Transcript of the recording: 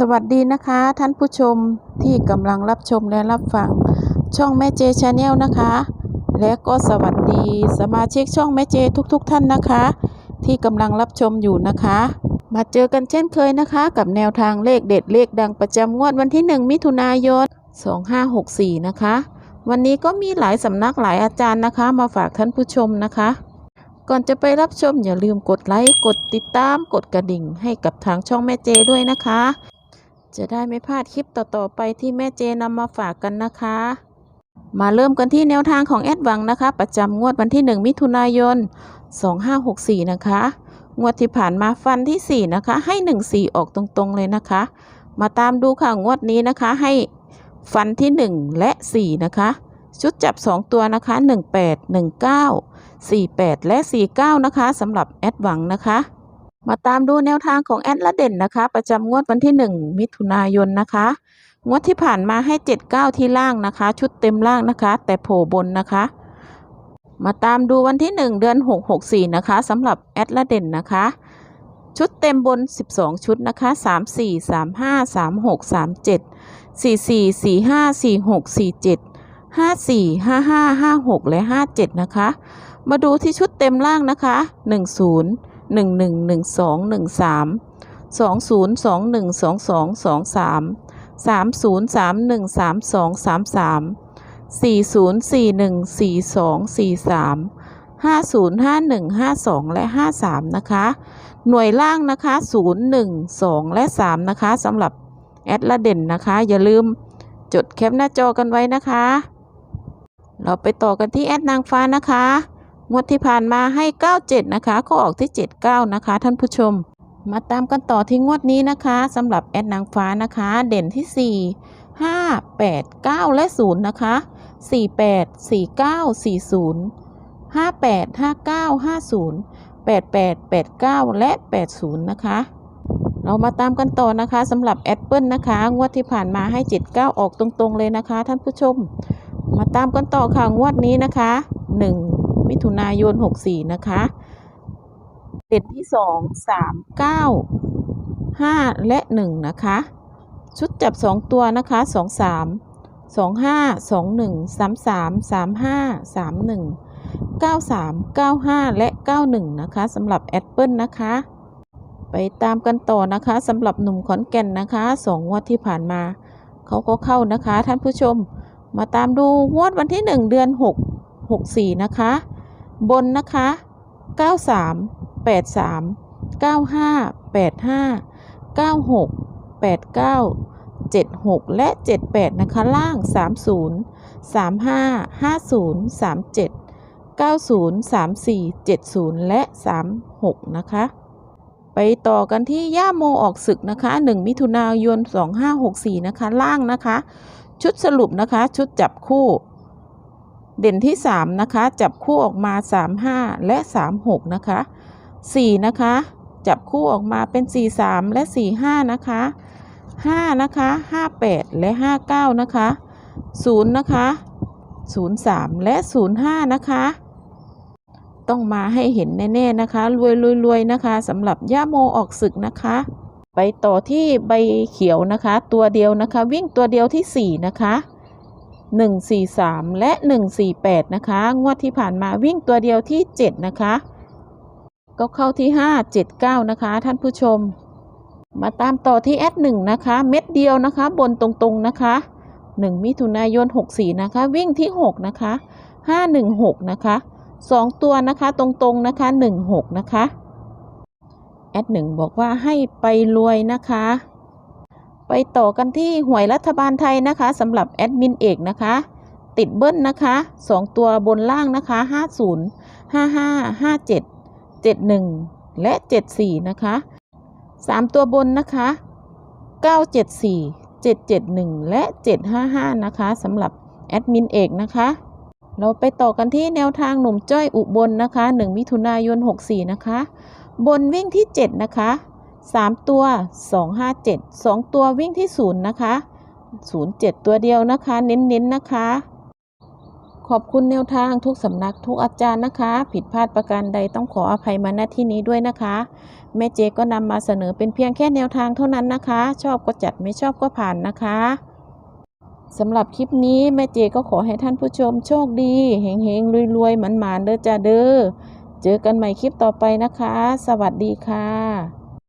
สวัสดีนะคะ ท่านผู้ชมที่กำลังรับชมและรับฟัง ช่องแม่เจชาแนลนะคะ และก็สวัสดีสมาชิกช่องแม่เจทุกๆทท่านนะคะ ที่กำลังรับชมอยู่นะคะ มาเจอกันเช่นเคยนะคะ กับแนวทางเลขเด็ดเลขดังประจำงวดวันที่ 1 มิถุนายน 2564 นะคะ วันนี้ก็มีหลายสำนักหลายอาจารย์นะคะ มาฝากท่านผู้ชมนะคะก่อนจะไปรับชมอย่าลืมกดไลค์ กดติดตาม กดกระดิ่งให้กับทางช่องแม่เจด้วยนะคะ จะได้ไม่พลาดคลิปต่อๆไปที่แม่เจนำมาฝากกันนะคะ มาเริ่มกันที่แนวทางของแอดวังนะคะ ประจำงวดวันที่ 1 มิถุนายน 2564 นะคะ งวดที่ผ่านมาฟันที่ 4 นะคะ ให้ 1 4 ออกตรงๆเลยนะคะ มาตามดูค่ะงวดนี้นะคะให้ฟันที่ 1 และ 4 นะคะ ชุดจับ 2 ตัวนะคะ 18 19 48 และ 49 นะคะสำหรับแอดวังนะคะ มาตามดูแนวทางของแอดละเด่นนะคะ ประจำงวดวันที่ 1 มิถุนายนนะคะ งวดที่ผ่านมาให้ 79 ที่ล่างนะคะ ชุดเต็มล่างนะคะ แต่โผล่บนนะคะ มาตามดูวันที่ 1 เดือน 6 64 นะคะสำหรับแอดละเด่นนะคะ ชุดเต็มบน 12 ชุดนะคะ 34 35 36 37 44 45 46 47 54 55 56 และ 57 นะคะ มาดูที่ชุดเต็มล่างนะคะ 10 11 12 13 20 21 22 23 30 31 32 33 40 41 42 43 50 51 52 และ 53 นะคะ หน่วยล่างนะคะ 0 1 2 และ 3 นะคะสำหรับแอดละเด่นนะคะ อย่าลืมจดแคปหน้าจอกันไว้นะคะ เราไปต่อกันที่แอดนางฟ้านะคะ งวดที่ผ่านมาให้ 97 นะคะก็ออกที่ 79 นะคะ ท่านผู้ชม มาตามกันต่อที่งวดนี้นะคะสำหรับแอดนางฟ้านะคะ เด่นที่ 4 5 8 9 และ 0 นะคะ 48 49 40 58 59 50 88 89 และ 80 นะคะ เรามาตามกันต่อนะคะสำหรับแอดเปิลนะคะ งวดที่ผ่านมาให้ 79 ออกตรงๆเลยนะคะ ท่านผู้ชม มาตามกันต่อค่ะ งวดนี้นะคะ 1 มิถุนายน 64 นะคะเด็ดที่ 2 3 9 5 และ 1 นะคะ ชุดจับ 2 ตัวนะคะ 2 3 2 5 2 1 3 3 3 5 3 1 9 3 9 5 และ 91 นะคะสำหรับแอดเปิลนะคะ ไปตามกันต่อนะคะสำหรับหนุ่มขอนแก่นนะคะสองงวดที่ผ่านมา เขาก็เข้านะคะ ท่านผู้ชมมาตามดูงวดวันที่ 1 เดือน 6 64 นะคะ บนนะคะ 93 83 95 85 96 89 76 และ 78 นะคะ ล่าง 30 35 50 37 90 34 70 และ 36 นะคะ ไปต่อกันที่ย่าโมออกศึกนะคะ 1 มิถุนายน 2564 นะคะ ล่างนะคะ ชุดสรุปนะคะ ชุดจับคู่ เด่นที่ 3 นะคะ จับคู่ออกมา 35 และ 36 นะคะ 4 นะคะ จับคู่ออกมาเป็น 43 และ 45 นะคะ 5 นะคะ 58 และ 59 นะคะ 0 นะคะ 03 และ 05 นะคะ ต้องมาให้เห็นแน่ๆนะคะ รวยรวยรวยนะคะสำหรับย่าโมออกศึกนะคะไปต่อที่ใบเขียวนะคะ ตัวเดียวนะคะ วิ่งตัวเดียวที่ 4 นะคะ 143 และ 148 นะคะ งวดที่ผ่านมาวิ่งตัวเดียวที่ 7 นะคะ ก็เข้าที่ 5 79 นะคะ ท่านผู้ชม มาตามต่อที่แอด1นะคะ เม็ดเดียวนะคะ บนตรงๆนะคะ 1 มิถุนายน 64 นะคะ วิ่งที่ 6 นะคะ 516 นะคะ 2 ตัวนะคะตรงๆนะคะ 16 นะคะแอด1บอกว่าให้ไปรวยนะคะ ไปต่อกันที่หวยรัฐบาลไทยนะคะสำหรับแอดมินเอกนะคะ ติดเบิ้ลนะคะ 2 ตัวบนล่างนะคะ 50 55 57 71 และ 74 นะคะ 3 ตัวบนนะคะ 974 771 และ 755 นะคะสำหรับแอดมินเอกนะคะ เราไปต่อกันที่แนวทางหนุ่มจ้อยอุบลนะคะ 1 มิถุนายน 64 นะคะ บนวิ่งที่ 7 นะคะ 3 ตัว 257 2 ตัววิ่งที่ 0 นะคะ 07 ตัวเดียวนะคะ เน้นๆนนะคะ ขอบคุณแนวทางทุกสำนักทุกอาจารย์นะคะ ผิดพลาดประการใดต้องขออภัยมาณที่นี้ด้วยนะคะ แม่เจก็นำมาเสนอเป็นเพียงแค่แนวทางเท่านั้นนะคะ ชอบก็จัดไม่ชอบก็ผ่านนะคะสำหรับคลิปนี้แม่เจก็ขอให้ท่านผู้ชมโชคดีเฮงๆรวยๆหมันๆเด้อจ้าเด้อเจอกันใหม่คลิปต่อไปนะคะ สวัสดีค่ะ